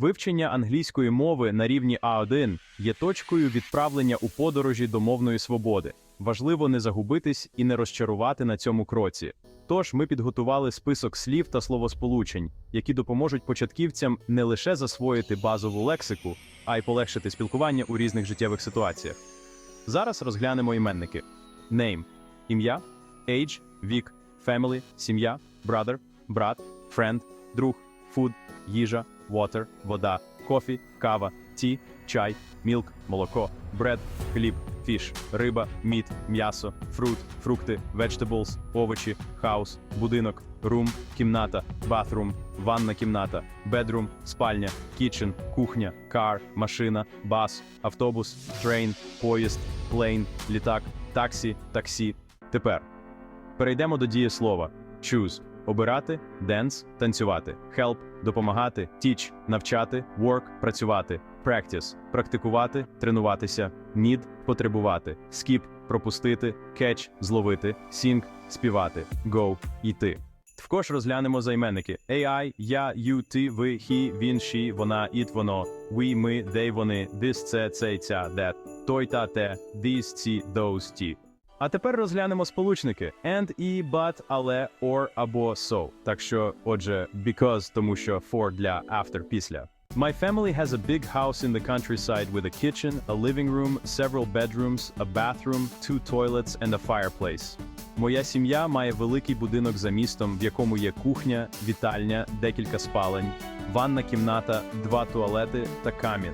Вивчення англійської мови на рівні А1 є точкою відправлення у подорожі до мовної свободи. Важливо не загубитись і не розчарувати на цьому кроці. Тож ми підготували список слів та словосполучень, які допоможуть початківцям не лише засвоїти базову лексику, а й полегшити спілкування у різних життєвих ситуаціях. Зараз розглянемо іменники: name – ім'я, age – вік, family – сім'я, brother – брат, friend – друг, food – їжа, water – вода, coffee – кава, tea – чай, milk – молоко, bread – хліб, fish – риба, meat – м'ясо, fruit – фрукти, vegetables – овочі, house – будинок, room – кімната, bathroom – ванна кімната, bedroom – спальня, kitchen – кухня, car – машина, bus – автобус, train – поїзд, plane – літак, таксі – таксі. Тепер перейдемо до дієслова choose – обирати, dance – танцювати, help – допомагати, teach – навчати, work – працювати, practice – практикувати, тренуватися, need – потребувати, skip – пропустити, catch – зловити, sing – співати, go – йти. Також розглянемо займенники AI, я, you, ти, ви, he, він, she, вона, it, воно, we, ми, they, вони, this, це, цей, ця, that, той та те, these, ці, those, ті. А тепер розглянемо сполучники and, і, but, але, or або so. Так що, отже, because, тому що for для after, після. My family has a big house in the countryside with a kitchen, a living room, several bedrooms, a bathroom, two toilets and a fireplace. Моя сім'я має великий будинок за містом, в якому є кухня, вітальня, декілька спалень, ванна кімната, два туалети та камін.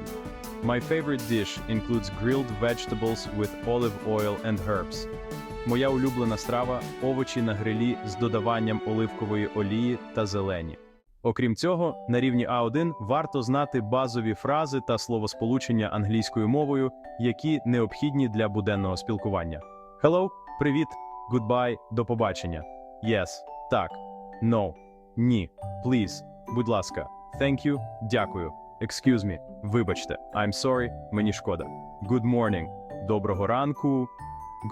My favorite dish includes grilled vegetables with olive oil and herbs. Моя улюблена страва овочі на грилі з додаванням оливкової олії та зелені. Окрім цього, на рівні А1 варто знати базові фрази та словосполучення англійською мовою, які необхідні для буденного спілкування. Hello, привіт, goodbye, до побачення. Yes, так, no, ні, please, будь ласка, thank you, дякую, excuse me, вибачте, I'm sorry, мені шкода. Good morning, доброго ранку,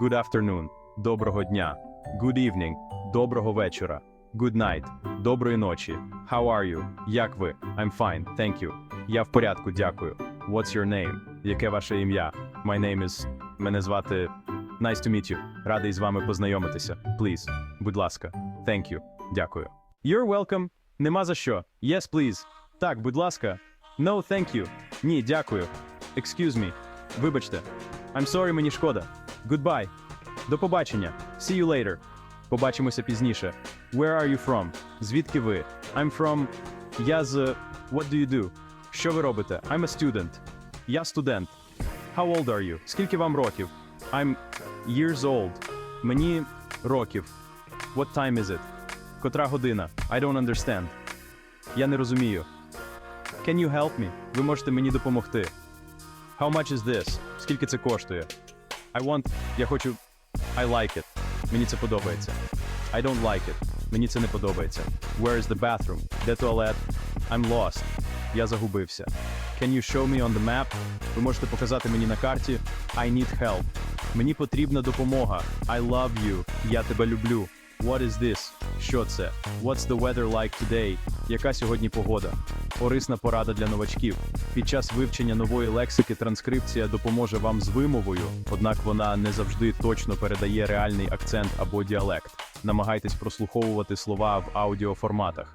good afternoon, доброго дня, good evening, доброго вечора, good night, доброї ночі, how are you, як ви, I'm fine, thank you, я в порядку, дякую. What's your name? Яке ваше ім'я? My name is... Мене звати... Nice to meet you. Радий з вами познайомитися. Please. Будь ласка. Thank you. Дякую. You're welcome. Нема за що. Yes, please. Так, будь ласка. No, thank you. Ні, дякую. Excuse me. Вибачте. I'm sorry, мені шкода. Goodbye. До побачення. See you later. Побачимося пізніше. Where are you from? Звідки ви? I'm from... Я з... What do you do? Що ви робите? I'm a student. Я студент. How old are you? Скільки вам років? I'm years old. Мені років. What time is it? Котра година? I don't understand. Я не розумію. Can you help me? Ви можете мені допомогти. How much is this? Скільки це коштує? I want. Я хочу. I like it. Мені це подобається. I don't like it. Мені це не подобається. Where is the bathroom? Де туалет? I'm lost. Я загубився. Can you show me on the map? Ви можете показати мені на карті. I need help. Мені потрібна допомога. I love you. Я тебе люблю. What is this? Що це? What's the weather like today? Яка сьогодні погода? Корисна порада для новачків. Під час вивчення нової лексики транскрипція допоможе вам з вимовою, однак вона не завжди точно передає реальний акцент або діалект. Намагайтесь прослуховувати слова в аудіоформатах.